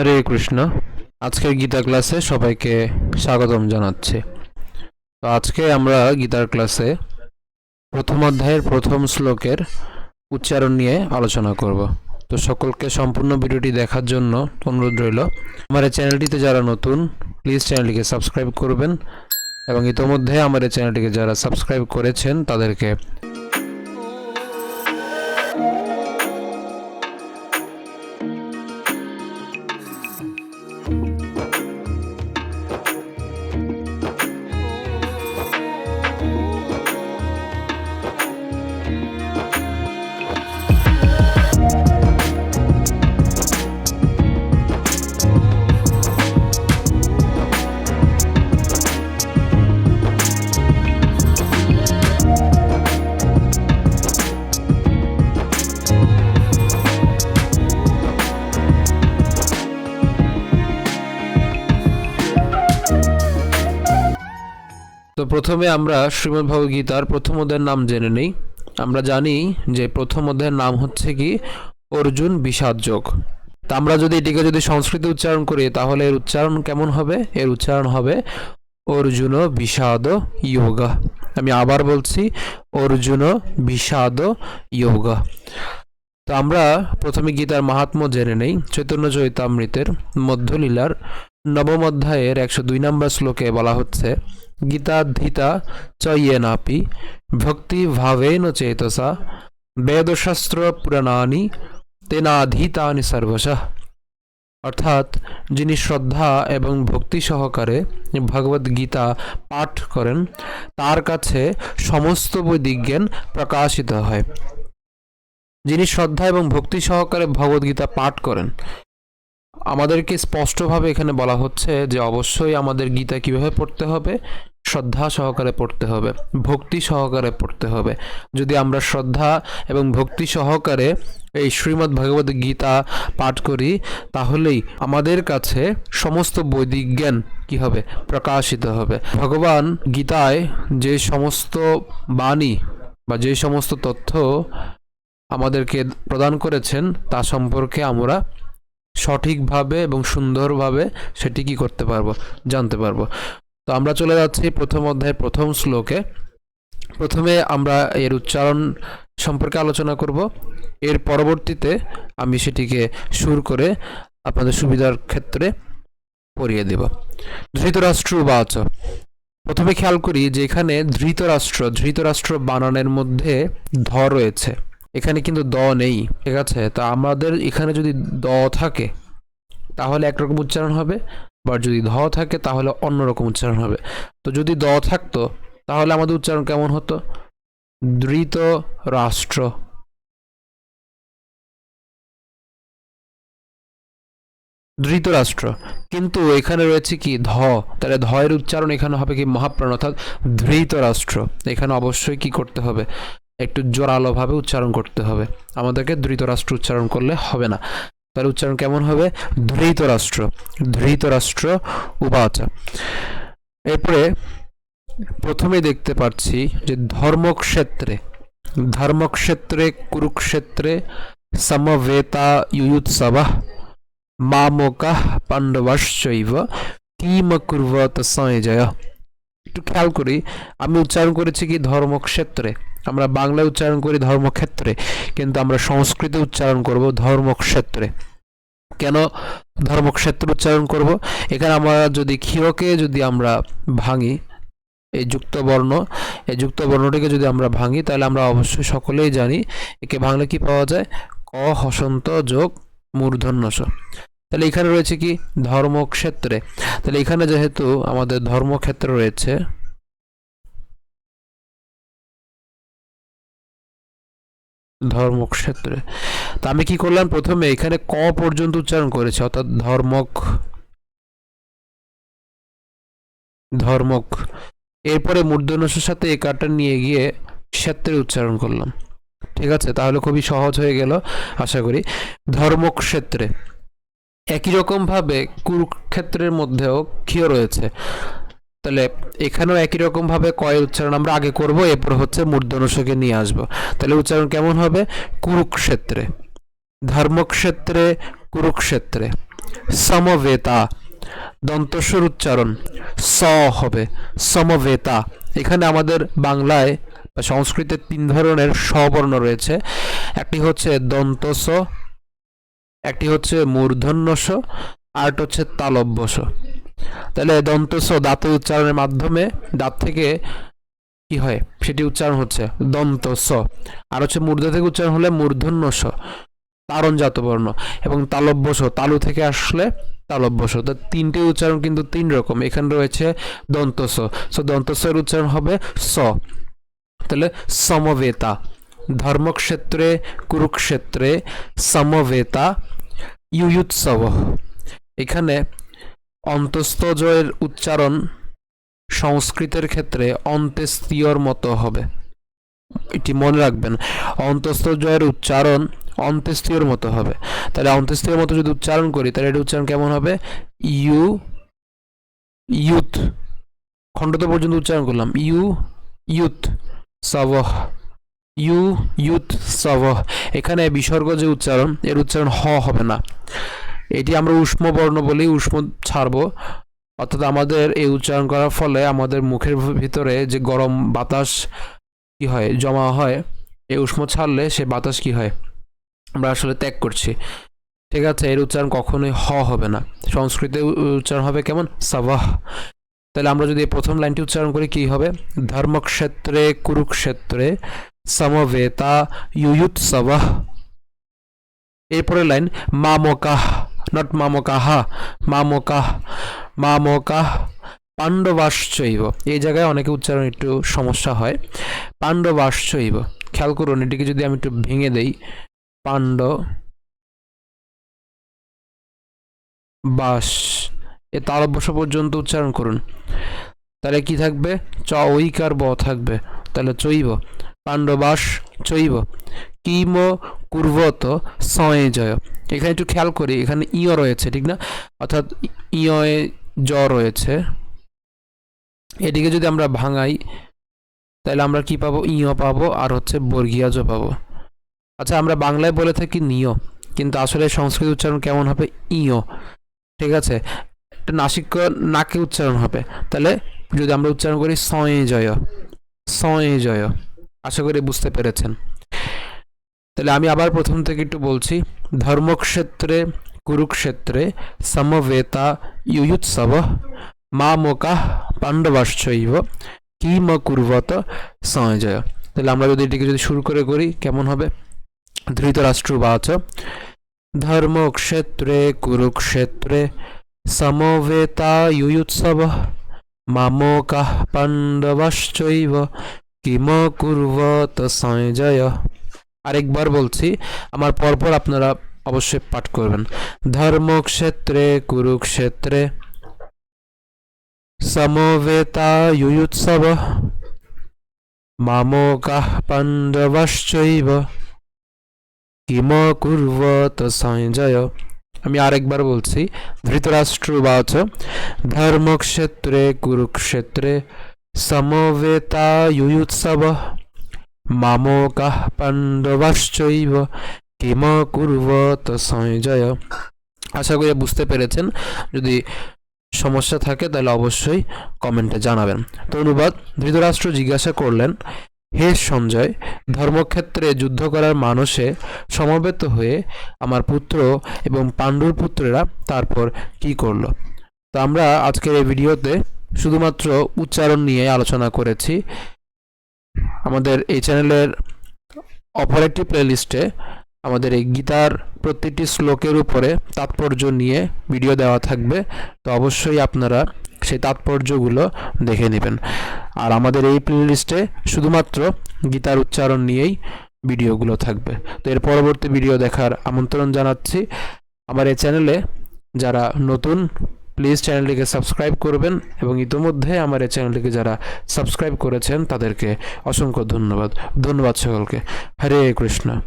হরে কৃষ্ণ। আজকের গীতা ক্লাসে সবাইকে স্বাগতম জানাচ্ছি। তো আজকে আমরা গীতার ক্লাসে প্রথম অধ্যায়ের প্রথম শ্লোকের উচ্চারণ নিয়ে আলোচনা করব। তো সকলকে সম্পূর্ণ ভিডিওটি দেখার জন্য অনুরোধ রইল। আমার এই চ্যানেলটিতে যারা নতুন প্লিজ চ্যানেলটিকে সাবস্ক্রাইব করবেন এবং ইতোমধ্যে আমার এই চ্যানেলটিকে যারা সাবস্ক্রাইব করেছেন তাদেরকে তো প্রথমে আমরা শ্রীমদ্ গীতার প্রথম অধ্যায়ের নাম জেনে নেই। আমরা জানি যে প্রথম অধ্যায়ের নাম হচ্ছে কি, অর্জুন বিষাদ যোগ। তা আমরা যদি এটিকে যদি সংস্কৃতে উচ্চারণ করি, তাহলে এর উচ্চারণ কেমন হবে? এর উচ্চারণ হবে, অর্জুন বিষাদ যোগা। আমি আবার বলছি, অর্জুন বিষাদ যোগা। তো আমরা প্রথমে গীতার মাহাত্ম্য জেনে নেই, চৈতন্য চৈতামৃতের মধ্যলীলার নবম অধ্যায়ের একশো দুই নম্বর শ্লোকে বলা হচ্ছে গীতাধিতা চ ইয়েনাপি ভক্তি ভাবেন চেতসা বেদশাস্ত্র পুরাণানি তেনাধীতানি সর্বশঃ অর্থাৎ যিনি শ্রদ্ধা এবং ভক্তি সহকারে ভগবদ গীতা পাঠ করেন তার কাছে সমস্ত বৈদিক জ্ঞান প্রকাশিত হয় যিনি শ্রদ্ধা এবং ভক্তি সহকারে ভগবদ্গীতা পাঠ করেন আমাদেরকে স্পষ্টভাবে এখানে বলা হচ্ছে যে অবশ্যই আমাদের গীতা কীভাবে পড়তে হবে শ্রদ্ধা সহকারে পড়তে হবে, ভক্তি সহকারে পড়তে হবে। যদি আমরা শ্রদ্ধা এবং ভক্তি সহকারে এই শ্রীমদ্ ভগবত গীতা পাঠ করি, তাহলেই আমাদের কাছে সমস্ত বৈদিক জ্ঞান কি হবে? প্রকাশিত হবে। ভগবান গীতায় যে সমস্ত বাণী বা যে সমস্ত তথ্য আমাদেরকে প্রদান করেছেন, তা সম্পর্কে আমরা সঠিকভাবে এবং সুন্দরভাবে সেটি কি করতে পারব? জানতে পারব। তো আমরা চলে যাচ্ছি প্রথম অধ্যায়ের প্রথম শ্লোকে। প্রথমে আমরা এর উচ্চারণ সম্পর্কে আলোচনা করব। এর পরবর্তীতে আমি সেটিকে সুর করে আপনাদের সুবিধার ক্ষেত্রে পড়িয়ে দেব। ধৃতরাষ্ট্র বাচ প্রথমে খেয়াল করি যে এখানে ধৃতরাষ্ট্র ধৃতরাষ্ট্র বানানের মধ্যে ধ রয়েছে। এখানে কিন্তু দ নেই, ঠিক আছে? তা আমাদের এখানে যদি দ থাকে, তাহলে একরকম উচ্চারণ হবে। বা যদি ধ থাকে তাহলে অন্যরকম উচ্চারণ হবে। তো যদি দ থাকতো, তাহলে আমাদের উচ্চারণ কেমন হতো? ধৃত রাষ্ট্র। কিন্তু এখানে রয়েছে কি? ধ। তাহলে ধয়ের উচ্চারণ এখানে হবে কি? মহাপ্রাণ, অর্থাৎ ধৃতরাষ্ট্র এখানে অবশ্যই কি করতে হবে? একটু জোরালোভাবে উচ্চারণ করতে হবে। আমাদেরকে ধৃতরাষ্ট্র উচ্চারণ করলে হবে না। তার উচ্চারণ কেমন হবে? ধৃতরাষ্ট্র। ধৃতরাষ্ট্র উপাচা এরপরে প্রথমে দেখতে পাচ্ছি যে ধর্মক্ষেত্রে ধর্মক্ষেত্রে, কুরুক্ষেত্রে, সমবেতা ইয়ুৎসবা মামকা, পাণ্ডবাশ্চৈব কিম কুর্বত সঞ্জয় একটু খেয়াল করি, আমি উচ্চারণ করেছি কি ধর্মক্ষেত্রে? আমরা বাংলায় উচ্চারণ করি ধর্মক্ষেত্রে, কিন্তু আমরা সংস্কৃতে উচ্চারণ করব ধর্মক্ষেত্রে। কেন ধর্মক্ষেত্র উচ্চারণ করব? এখানে আমরা যদি ক্ষীয়কে যদি আমরা ভাঙি, এই যুক্ত বর্ণ এই যুক্ত বর্ণটিকে যদি আমরা ভাঙি, তাহলে আমরা অবশ্যই সকলেই জানি একে ভাঙলে কি পাওয়া যায়? ক হসন্ত যোগ মূর্ধন্যস। তাহলে এখানে রয়েছে কি? ধর্মক্ষেত্রে। তাহলে এখানে যেহেতু আমাদের ধর্মক্ষেত্র রয়েছে ধর্মক্ষেত্রে। তা আমি কি করলাম? প্রথমে এখানে ক পর্যন্ত উচ্চারণ করেছি, অর্থাৎ ধর্মক ধর্মক। এরপরে মূর্ধন্যসের সাথে এই কারটা নিয়ে গিয়ে ক্ষেত্রে উচ্চারণ করলাম। ঠিক আছে? তাহলে খুবই সহজ হয়ে গেল, আশা করি। ধর্মক্ষেত্রে। একই রকম ভাবে কুরুক্ষেত্রের মধ্যেও ক্ষীয় রয়েছে। তাহলে এখানেও একই রকম ভাবে কয়ের উচ্চারণ আমরা আগে করব, এরপর হচ্ছে মূর্ধনসকে নিয়ে আসব। তাহলে উচ্চারণ কেমন হবে? কুরুক্ষেত্রে। ধর্মক্ষেত্রে কুরুক্ষেত্রে। সমবেতা। দন্তস্বর উচ্চারণ স হবে। সমবেতা। এখানে আমাদের বাংলায় বা সংস্কৃতে তিন ধরনের স্ববর্ণ রয়েছে। একটি হচ্ছে দন্ত স একটি হচ্ছে মূর্ধন্য স আরটা হচ্ছে তালব্য স তাহলে দন্ত স দাঁত উচ্চারণের মাধ্যমে দাঁত থেকে কি হয়? সেটি উচ্চারণ হচ্ছে দন্ত স। আর হচ্ছে মূর্ধ থেকে উচ্চারণ হলে মূর্ধন্য স, তারণজাত বর্ণ এবং তালব্য স, তালু থেকে আসলে তালব্য স। তো তিনটি উচ্চারণ কিন্তু তিন রকম। এখানে রয়েছে দন্ত স। সো, দন্ত এর উচ্চারণ হবে স। তাহলে সমবেতা, ধর্মক্ষেত্রে কুরুক্ষেত্রে সমবেতা ইউয়ুৎসব এখানে অন্তস্তজয়ের উচ্চারণ সংস্কৃতের ক্ষেত্রে অন্ত্যেস্তীয়র মতো হবে। এটি মনে রাখবেন অন্তস্থ জয়ের উচ্চারণ অন্ত্যেস্তীয়র মতো হবে। তাহলে অন্ত্যেস্তীয়র মতো যদি উচ্চারণ করি, তাহলে এটি উচ্চারণ কেমন হবে? ইউ, ইউথ। খণ্ডত পর্যন্ত উচ্চারণ করলাম। ইউ, ইউথ সব ইউ, ইউথ সব এখানে বিসর্গ যে উচ্চারণ, এর উচ্চারণ হ হবে না। এটি আমরা উষ্ম বর্ণ বলেই উষ্ম ছাড়বো। অর্থাৎ আমাদের এই উচ্চারণ করার ফলে আমাদের মুখের ভিতরে যে গরম বাতাস কি হয়, জমা হয়, এই উষ্ম ছাড়লে সে বাতাস কি হয়? আমরা আসলে ত্যাগ করছি। ঠিক আছে, এর উচ্চারণ কখনোই হ হবে না। সংস্কৃতে উচ্চারণ হবে কেমন? সাবাহ তাহলে আমরা যদি প্রথম লাইনটি উচ্চারণ করি, কি হবে? ধর্মক্ষেত্রে, কুরুক্ষেত্রে, সমবেতা ইউয়ুৎসবহ এরপরের লাইন মামকাহ নট মামকাহা মামকাহ মামকাহ পাণ্ডবাশ্চৈব এই জায়গায় অনেকে উচ্চারণ একটু সমস্যা হয়। পাণ্ডবাশ্চৈব খেয়াল করুন, এটিকে যদি আমি একটু ভেঙে দেই পাণ্ড বাস এ তালব্যস পর্যন্ত উচ্চারণ করুন। তাহলে কি থাকবে? চ ঐকার ব থাকবে। তাহলে চৈব। পাণ্ডবাস চৈব কিম কুর্বত সয়ে জয়। এখানে একটু খেয়াল করি, এখানে ইয় রয়েছে, ঠিক না? অর্থাৎ ইয়ে জ রয়েছে। এটিকে যদি আমরা ভাঙাই, তাহলে আমরা কি পাবো? ইয় পাবো, আর হচ্ছে বর্গীয়াজ পাবো। আচ্ছা আমরা বাংলায় বলে থাকি নিয়, কিন্তু আসলে সংস্কৃত উচ্চারণ কেমন হবে? ইয়। ঠিক আছে? এটা নাসিক নাকে উচ্চারণ হবে। তাহলে যদি আমরা উচ্চারণ করি সয়ে জয় সয়ে জয়। আশা করি বুঝতে পেরেছেন। তাহলে আমি আবার প্রথম থেকে একটু বলছি। ধর্মক্ষেত্রে, কুরুক্ষেত্রে, সমবেতা ইউয়ুৎসব মামকা, পাণ্ডবাশ্চৈব কিম কুর্বত সঞ্জয়। তাহলে আমরা যদি এটিকে যদি শুরু করে করি, কেমন হবে? ধৃতরাষ্ট্রবাচ, ধর্মক্ষেত্রে, কুরুক্ষেত্রে, সমবেতা ইউয়ুৎসব মামকা, পাণ্ডবাশ্চৈব কিম কুর্বত সঞ্জয়। আরেকবার বলছি, আমার পরপর আপনারা অবশ্যই পাঠ করবেন। ধর্মক্ষেত্রে, কুরুক্ষেত্রে, সমবেতা ইউৎসব মামকাহ পাণ্ডবাশ্চৈব, কিম কুর্বত সঞ্জয়। আমি আরেকবার বলছি ধৃতরাষ্ট্রবাচ ধর্মক্ষেত্রে, কুরুক্ষেত্রে, সমবেতা ইউৎসব মামকাহ পাণ্ডবাশ্চৈব, কিম কুর্বত সঞ্জয় আশা করি বুঝতে পেরেছেন। যদি সমস্যা থাকে, তাহলে অবশ্যই কমেন্টে জানাবেন। তো অনুবাদ ধৃতরাষ্ট্র জিজ্ঞাসা করলেন, হে সঞ্জয়, ধর্মক্ষেত্রে যুদ্ধ করার মানসে সমবেত হয়ে আমার পুত্র এবং পাণ্ডুর পুত্রেরা তারপর কি করল? তো আমরা আজকের এই ভিডিওতে শুধুমাত্র উচ্চারণ নিয়ে আলোচনা করেছি। আমাদের এই চ্যানেলের অপর একটি প্লেলিস্টে আমাদের এই গীতার প্রত্যেকটি শ্লোকের উপরে তাৎপর্য নিয়ে ভিডিও দেওয়া থাকবে। তো অবশ্যই আপনারা সেই তাৎপর্যগুলো দেখে নেবেন। আর আমাদের এই প্লেলিস্টে শুধুমাত্র গীতার উচ্চারণ নিয়েই ভিডিওগুলো থাকবে। তো এর পরবর্তী ভিডিও দেখার আমন্ত্রণ জানাচ্ছি। আমার এই চ্যানেলে যারা নতুন প্লিজ চ্যানেলটিকে সাবস্ক্রাইব করবেন এবং ইতোমধ্যে আমার এই চ্যানেলটিকে যারা সাবস্ক্রাইব করেছেন, তাদেরকে অসংখ্য ধন্যবাদ। ধন্যবাদ সকলকে। হরে কৃষ্ণ।